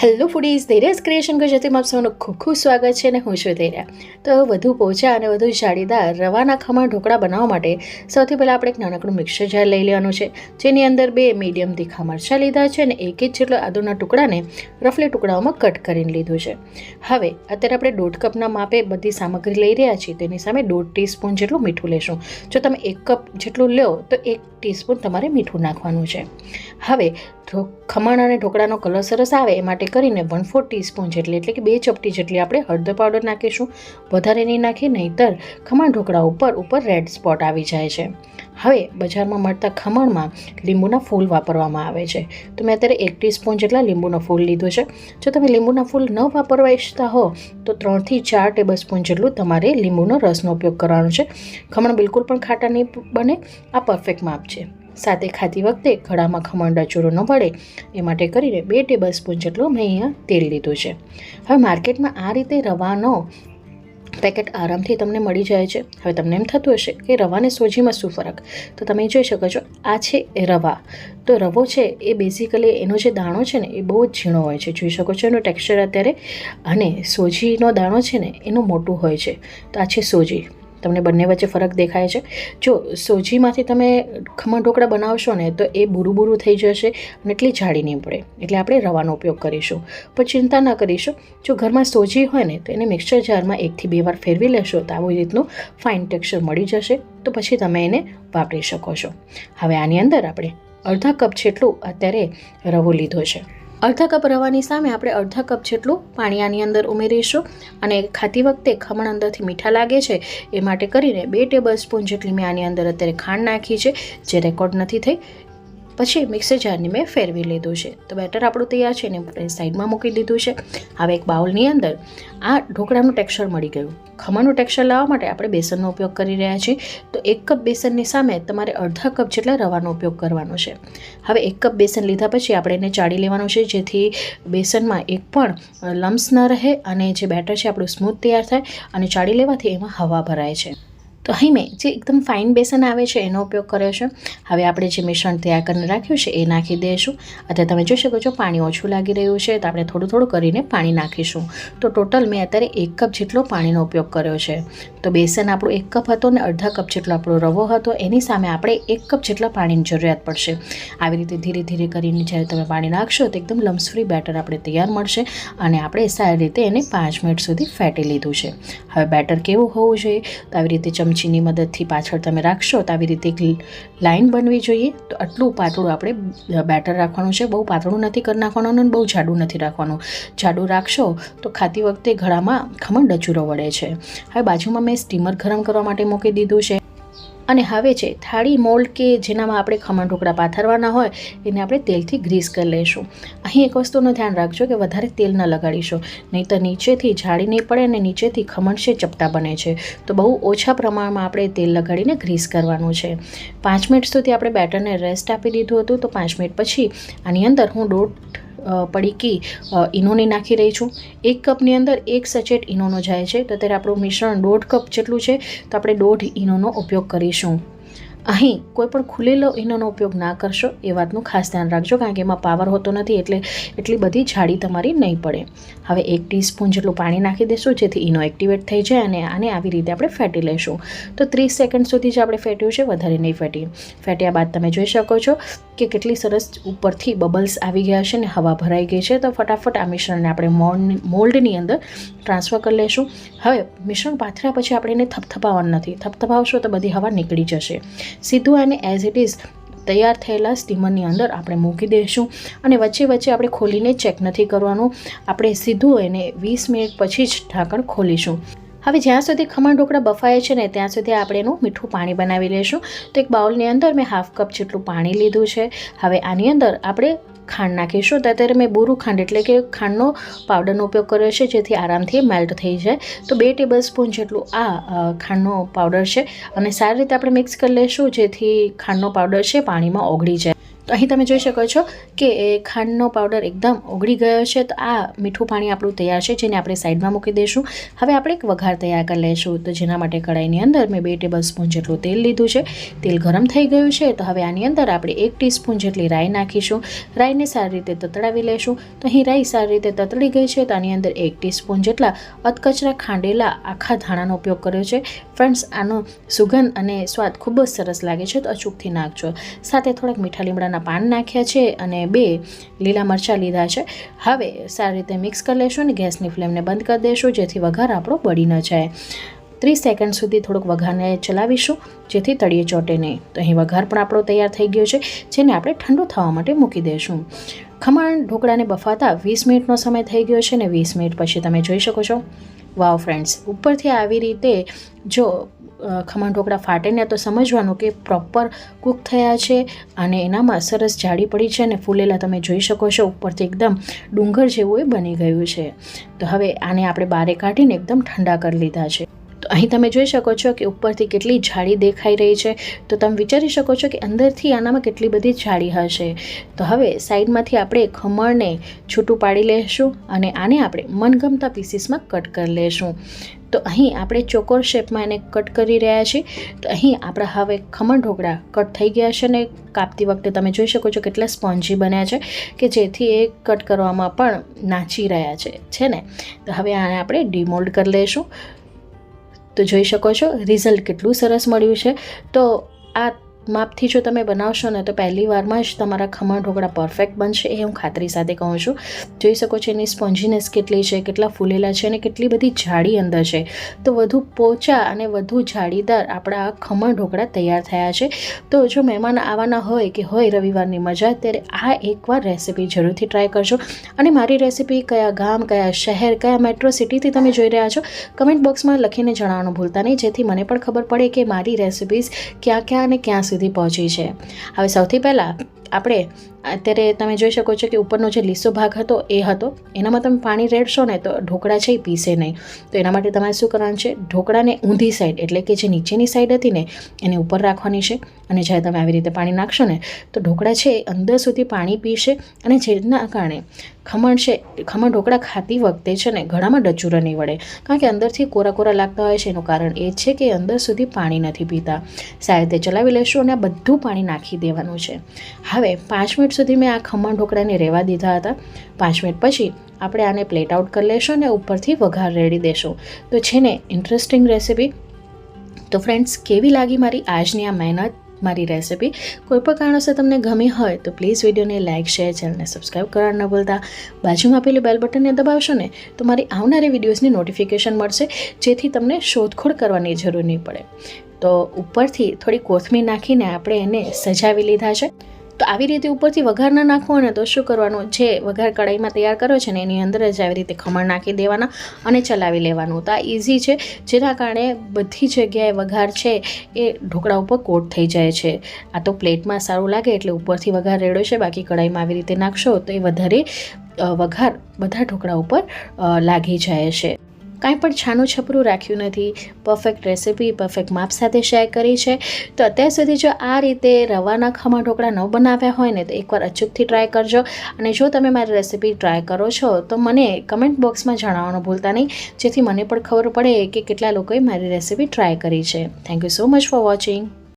Hello foodies ધૈર્યસ creation ગુજરાતીમાં આપ સૌનું ખૂબ ખૂબ સ્વાગત છે અને હું છું ધૈર્યા. તો વધુ પોચા અને વધુ જાળીદાર રવાના ખમણ ઢોકળા બનાવવા માટે સૌથી પહેલાં આપણે એક નાનકડું મિક્સર જાર લઈ લેવાનું છે. જેની અંદર બે મીડિયમ તીખા મરચાં લીધા છે અને એક જ જેટલો આદુના ટુકડાને રફલી ટુકડાઓમાં કટ કરીને લીધું છે. હવે અત્યારે આપણે દોઢ કપના માપે બધી સામગ્રી લઈ રહ્યા છીએ. તેની સામે દોઢ ટીસ્પૂન જેટલું મીઠું લેશું. જો તમે એક કપ જેટલું લો, તો એક ટીસ્પૂન તમારે મીઠું નાખવાનું છે. હવે ખમણ અને ઢોકળાનો કલર સરસ આવે, એ માટે કરીને વન ફોર ટીસ્પૂન જેટલી, એટલે કે બે ચપટી જેટલી આપણે હળદર પાવડર નાખીશું. વધારે નહીં નાખીએ નહીંતર ખમણ ઢોકળા ઉપર ઉપર રેડ સ્પોટ આવી જાય છે. હવે બજારમાં મળતા ખમણમાં લીંબુના ફૂલ વાપરવામાં આવે છે. તો મેં અત્યારે એક ટીસ્પૂન જેટલા લીંબુનો ફૂલ લીધો છે. જો તમે લીંબુના ફૂલ ન વાપરવા ઈચ્છતા હો, તો ત્રણથી ચાર ટેબલ સ્પૂન જેટલું તમારે લીંબુનો રસનો ઉપયોગ કરવાનો છે. ખમણ બિલકુલ પણ ખાટા નહીં બને. આ પરફેક્ટ માપ છે. સાથે ખાતી વખતે ઘડામાં ખમણ ડચુરો ન પડે એ માટે કરીને બે ટેબલ સ્પૂન જેટલું મેં અહીંયા તેલ લીધું છે. હવે માર્કેટમાં આ રીતે રવાનો પેકેટ આરામથી તમને મળી જાય છે. હવે તમને એમ થતું હશે કે રવાને સોજીમાં શું ફરક? તો તમે જોઈ શકો છો, આ છે રવા. તો રવો છે એ બેઝિકલી એનો જે દાણો છે ને, એ બહુ જ ઝીણો હોય છે. જોઈ શકો છો એનું ટેક્સચર અત્યારે. અને સોજીનો દાણો છે ને, એનું મોટું હોય છે. તો આ છે સોજી. તમને બંને વચ્ચે ફરક દેખાય છે. જો સોજીમાંથી તમે ખમણ ઢોકળા બનાવશો ને, તો એ બુરું બુરું થઈ જશે અને એટલી જાડી નહીં પડે. એટલે આપણે રવાનો ઉપયોગ કરીશું. પણ ચિંતા ન કરીશું. જો ઘરમાં સોજી હોય ને, તો એને મિક્સર જારમાં એકથી બે વાર ફેરવી લેશો, તો આવી રીતનું ફાઇન ટેક્સચર મળી જશે. તો પછી તમે એને વાપરી શકો છો. હવે આની અંદર આપણે અડધા કપ જેટલું અત્યારે રવો લીધો છે. અડધા કપ રવાની સામે આપણે અડધા કપ જેટલું પાણી આની અંદર ઉમેરીશું અને ખાતી વખતે ખમણ અંદરથી મીઠા લાગે છે એ માટે કરીને બે ટેબલ સ્પૂન જેટલી મેં આની અંદર અત્યારે ખાંડ નાખી છે, જે રેકોર્ડ નથી થઈ પછી મિક્સર જારની મેં ફેરવી લીધું છે. તો બેટર આપણું તૈયાર છે એને આપણે સાઈડમાં મૂકી દીધું છે. હવે એક બાઉલની અંદર આ ઢોકળાનું ટેક્સચર મળી ગયું. ખમણનું ટેક્સચર લાવવા માટે આપણે બેસનનો ઉપયોગ કરી રહ્યા છીએ. તો એક કપ બેસનની સામે તમારે અડધા કપ જેટલા રવાનો ઉપયોગ કરવાનો છે. હવે એક કપ બેસન લીધા પછી આપણે એને ચાળી લેવાનું છે, જેથી બેસનમાં એક પણ લમ્સ ન રહે અને જે બેટર છે આપણું સ્મૂથ તૈયાર થાય અને ચાળી લેવાથી એમાં હવા ભરાય છે. તો અહીં મેં જે એકદમ ફાઇન બેસન આવે છે, એનો ઉપયોગ કર્યો છે. હવે આપણે જે મિશ્રણ તૈયાર કરીને રાખ્યું છે, એ નાખી દઈશું. અત્યારે તમે જોઈ શકો છો, પાણી ઓછું લાગી રહ્યું છે, તો આપણે થોડું થોડું કરીને પાણી નાખીશું. તો ટોટલ મેં અત્યારે એક કપ જેટલો પાણીનો ઉપયોગ કર્યો છે. તો બેસન આપણું એક કપ હતો ને અડધા કપ જેટલો આપણો રવો હતો, એની સામે આપણે એક કપ જેટલા પાણીની જરૂરિયાત પડશે. આવી રીતે ધીરે ધીરે કરીને જ્યારે તમે પાણી નાખશો, તો એકદમ લમ્સફ્રી બેટર આપણે તૈયાર મળશે અને આપણે સારી રીતે એને પાંચ મિનિટ સુધી ફેટી લીધું છે. હવે બેટર કેવું હોવું જોઈએ? તો આવી રીતે ચમચીની મદદથી પાછળ તમે રાખશો તો આવી રીતે એક લાઈન બનવી જોઈએ. તો આટલું પાતળું આપણે બેટર રાખવાનું છે. બહુ પાતળું નથી કરી નાખવાનું અને બહુ જાડું નથી રાખવાનું. જાડું રાખશો તો ખાતી વખતે ઘળામાં ખમણ ડચુરો વળે છે. હવે બાજુમાં મેં સ્ટીમર ગરમ કરવા માટે મૂકી દીધું છે. અને હવે છે થાળી મોલ્ડ કે જેનામાં આપણે ખમણ ઢોકળા પાથરવાના હોય, એને આપણે તેલથી ગ્રીસ કરી લઈશું. અહીં એક વસ્તુનું ધ્યાન રાખજો કે વધારે તેલ ન લગાડીશું. નહીં તો નીચેથી જાળી નહીં પડે અને નીચેથી ખમણ છે ચપટા બને છે. તો બહુ ઓછા પ્રમાણમાં આપણે તેલ લગાડીને ગ્રીસ કરવાનું છે. પાંચ મિનિટ સુધી આપણે બેટરને રેસ્ટ આપી દીધું હતું, તો પાંચ મિનિટ પછી આની અંદર હું દોઢ અ, પડીકી ઇનોની નાખી રહી છું. એક કપની અંદર એક સચેટ ઈનોનો જાય છે. તો ત્યારે આપણું મિશ્રણ દોઢ કપ જેટલું છે તો આપણે દોઢ ઈનોનો ઉપયોગ કરીશું. અહીં કોઈ પણ ખુલેલો ઈનોનો ઉપયોગ ના કરશો એ વાતનું ખાસ ધ્યાન રાખજો કારણ કે એમાં પાવર હોતો નથી એટલે એટલી બધી જાડી તમારી નહીં પડે. હવે એક ટીસ્પૂન જેટલું પાણી નાખી દેશું જેથી ઈનો એક્ટિવેટ થઈ જાય અને આને આવી રીતે આપણે ફેટી લઈશું તો ત્રીસ સેકન્ડ સુધી જ આપણે ફેટ્યું છે વધારે નહીં ફેટી. ફેટ્યા બાદ તમે જોઈ શકો છો કે કેટલી સરસ ઉપરથી બબલ્સ આવી ગયા છે ને હવા ભરાઈ ગઈ છે. તો ફટાફટ આ મિશ્રણને આપણે મોલ્ડ મોલ્ડની અંદર ટ્રાન્સફર કરી લઈશું હવે મિશ્રણ પાથર્યા પછી આપણે એને થપથપાવવાનું નથી. થપથપાવશો તો બધી હવા નીકળી જશે. સીધું આને એઝ ઇટ ઇઝ તૈયાર થયેલા સ્ટીમરની અંદર આપણે મૂકી દઈશું. અને વચ્ચે વચ્ચે આપણે ખોલીને ચેક નથી કરવાનું. આપણે સીધું એને વીસ મિનિટ પછી જ ઢાંકણ ખોલીશું. હવે જ્યાં સુધી ખમણ ઢોકળા બફાય છે ને ત્યાં સુધી આપણે એનું મીઠું પાણી બનાવી લઈશું. તો એક બાઉલની અંદર મેં હાફ કપ જેટલું પાણી લીધું છે. હવે આની અંદર આપણે ખાંડ નાખીશું. તો અત્યારે મેં બોરું ખાંડ એટલે કે ખાંડનો પાવડરનો ઉપયોગ કર્યો છે, જેથી આરામથી મેલ્ટ થઈ જાય. તો બે ટેબલ સ્પૂન જેટલું આ ખાંડનો પાવડર છે. અને સારી રીતે આપણે મિક્સ કરી લઈશું જેથી ખાંડનો પાવડર છે, પાણીમાં ઓગળી જાય. તો અહીં તમે જોઈ શકો છો કે ખાંડનો પાવડર એકદમ ઓગળી ગયો છે. તો આ મીઠું પાણી આપણું તૈયાર છે, જેને આપણે સાઈડમાં મૂકી દઈશું. હવે આપણે એક વઘાર તૈયાર કરી લઈશું. તો જેના માટે કડાઈની અંદર મેં બે ટેબલ સ્પૂન જેટલું તેલ લીધું છે. તેલ ગરમ થઈ ગયું છે. તો હવે આની અંદર આપણે એક ટીસ્પૂન જેટલી રાઈ નાખીશું. રાઈને સારી રીતે તતડાવી લઈશું. તો અહીં રાઈ સારી રીતે તતડી ગઈ છે. તો આની અંદર એક ટીસ્પૂન જેટલા અધકચરા ખાંડેલા આખા ધાણાનો ઉપયોગ કર્યો છે. ફ્રેન્ડ્સ, આનો સુગંધ અને સ્વાદ ખૂબ જ સરસ લાગે છે. તો અચૂકથી નાખજો. સાથે થોડાક મીઠા લીમડાના પાન નાખ્યા છે અને બે લીલા મરચાં લીધા છે. હવે સારી રીતે મિક્સ કરી લેશું અને ગેસની ફ્લેમને બંધ કરી દઈશું જેથી વઘાર આપણો બળી ન જાય. ત્રીસ સેકન્ડ સુધી થોડુંક વઘારને ચલાવીશું, જેથી તળીએ ચોટે નહીં. તો અહીં વઘાર પણ આપણો તૈયાર થઈ ગયો છે, જેને આપણે ઠંડુ થવા માટે મૂકી દઈશું. ખમણ ઢોકળાને બફાતા વીસ મિનિટનો સમય થઈ ગયો છે ને વીસ મિનિટ પછી તમે જોઈ શકો છો. વાવ ફ્રેન્ડ્સ, ઉપરથી આવી રીતે જો ખમણ ઢોકળા ફાટે ને તો સમજવાનું કે પ્રોપર કૂક થયા છે અને એનામાં સરસ જાડી પડી છે અને ફૂલેલા તમે જોઈ શકો છો, ઉપરથી એકદમ ડુંગર જેવું એ બની ગયું છે. તો હવે આને આપણે બારે કાઢીને એકદમ ઠંડા કરી લીધા છે. અહીં તમે જોઈ શકો છો કે ઉપરથી કેટલી જાળી દેખાઈ રહી છે. તો તમે વિચારી શકો છો કે અંદરથી આનામાં કેટલી બધી જાળી હશે. તો હવે સાઈડમાંથી આપણે ખમણને છૂટું પાડી લેશું અને આને આપણે મનગમતા પીસીસમાં કટ કરી લેશું. તો અહીં આપણે ચોકોર શેપમાં એને કટ કરી રહ્યા છીએ. તો અહીં આપણા હવે ખમણ ઢોકળા કટ થઈ ગયા છે ને કાપતી વખતે તમે જોઈ શકો છો કેટલા સ્પોન્જી બન્યા છે કે જેથી એ કટ કરવામાં પણ નાચી રહ્યા છે. છે ને? તો હવે આને આપણે ડિમોલ્ડ કરી લઈશું તો જોઈ શકો છો. રિઝલ્ટ કેટલું સરસ મળ્યું છે. તો આ માપથી જો તમે બનાવશો ને, તો પહેલી વારમાં જ તમારા ખમણ ઢોકળા પરફેક્ટ બનશે એ હું ખાતરી સાથે કહું છું. જોઈ શકો છો એની સ્પોન્જીનેસ કેટલી છે, કેટલા ફૂલેલા છે અને કેટલી બધી જાડી અંદર છે. તો વધુ પોચા અને વધુ જાળીદાર આપણા ખમણ ઢોકળા તૈયાર થયા છે. તો જો મહેમાન આવવાના હોય કે હોય રવિવારની મજા, ત્યારે આ એકવાર રેસીપી જરૂરથી ટ્રાય કરજો. અને મારી રેસીપી કયા ગામ, કયા શહેર, કયા મેટ્રો સિટીથી તમે જોઈ રહ્યા છો કમેન્ટ બોક્સમાં લખીને જણાવવાનું ભૂલતા નહીં. જેથી મને પણ ખબર પડે કે મારી રેસિપીઝ ક્યાં ક્યાં અને ક્યાં સુધી પહોંચી છે. હવે સૌથી પહેલાં આપણે અત્યારે તમે જોઈ શકો છો કે ઉપરનો જે લીસો ભાગ હતો, એ હતો. એનામાં તમે પાણી રેડશો ને તો ઢોકળા છે એ પીસે નહીં. તો એના માટે તમારે શું કરવાનું છે? ઢોકળાને ઊંધી સાઈડ એટલે કે જે નીચેની સાઈડ હતી ને, એને ઉપર રાખવાની છે. અને જ્યારે તમે આવી રીતે પાણી નાખશો ને, તો ઢોકળા છે એ અંદર સુધી પાણી પીશે અને જેના કારણે ખમણ છે, ખમણ ઢોકળા ખાતી વખતે છે ને, ઘણામાં ડચુરા નહીં વળે કારણ કે અંદરથી કોરા કોરા લાગતા હોય છે, એનું કારણ એ છે કે અંદર સુધી પાણી નથી પીતા. સારી રીતે ચલાવી લેશું અને આ બધું પાણી નાખી દેવાનું છે. હવે પાંચ મિનિટ સુધી મેં આ ખમણ ઢોકળાને રહેવા દીધા હતા. પાંચ મિનિટ પછી આપણે આને પ્લેટ આઉટ કરી લેશું અને ઉપરથી વઘાર રેડી દેશું. તો છે ને ઇન્ટરેસ્ટિંગ રેસીપી તો ફ્રેન્ડ્સ કેવી લાગી મારી આજની આ મહેનત, મારી રેસીપી કોઈ પણ કારણોસર તમને ગમી હોય તો પ્લીઝ વિડીયોને લાઇક શેર ચેનલને સબસ્ક્રાઈબ કરવા ન ભૂલતા. બાજુમાં પેલી બેલ બટનને દબાવશો ને, તો મારી આવનારી વિડીયોઝની નોટિફિકેશન મળશે, જેથી તમને શોધખોળ કરવાની જરૂર નહીં પડે. તો ઉપરથી થોડી કોથમીર નાખીને આપણે એને સજાવી લીધા છે. તો આવી રીતે ઉપરથી વઘાર ના નાખવો ને તો શું કરવાનું? જે વઘાર કઢાઈમાં તૈયાર કર્યો છે ને એની અંદર જ આવી રીતે ખમણ નાખી દેવાના અને ચલાવી લેવાનું. તો આ ઇઝી છે. જેના કારણે બધી જગ્યાએ વઘાર છે એ ઢોકળા ઉપર કોટ થઈ જાય છે. આ તો પ્લેટમાં સારું લાગે એટલે ઉપરથી વઘાર રેડો છે. બાકી કઢાઈમાં આવી રીતે નાખશો તો એ વધારે વઘાર બધા ઢોકળા ઉપર લાગી જાય છે. કાંઈ પણ છાનું છપરું રાખ્યું નથી. પરફેક્ટ રેસિપી પરફેક્ટ માપ સાથે શેર કરી છે. તો અત્યાર સુધી જો આ રીતે રવાના ખમણ ઢોકળા ન બનાવ્યા હોય ને, તો એકવાર અચૂકથી ટ્રાય કરજો. અને જો તમે મારી રેસિપી ટ્રાય કરો છો, તો મને કમેન્ટ બોક્સમાં જણાવવાનું ભૂલતા નહીં. જેથી મને પણ ખબર પડે કે કેટલા લોકોએ મારી રેસીપી ટ્રાય કરી છે. Thank you so much for watching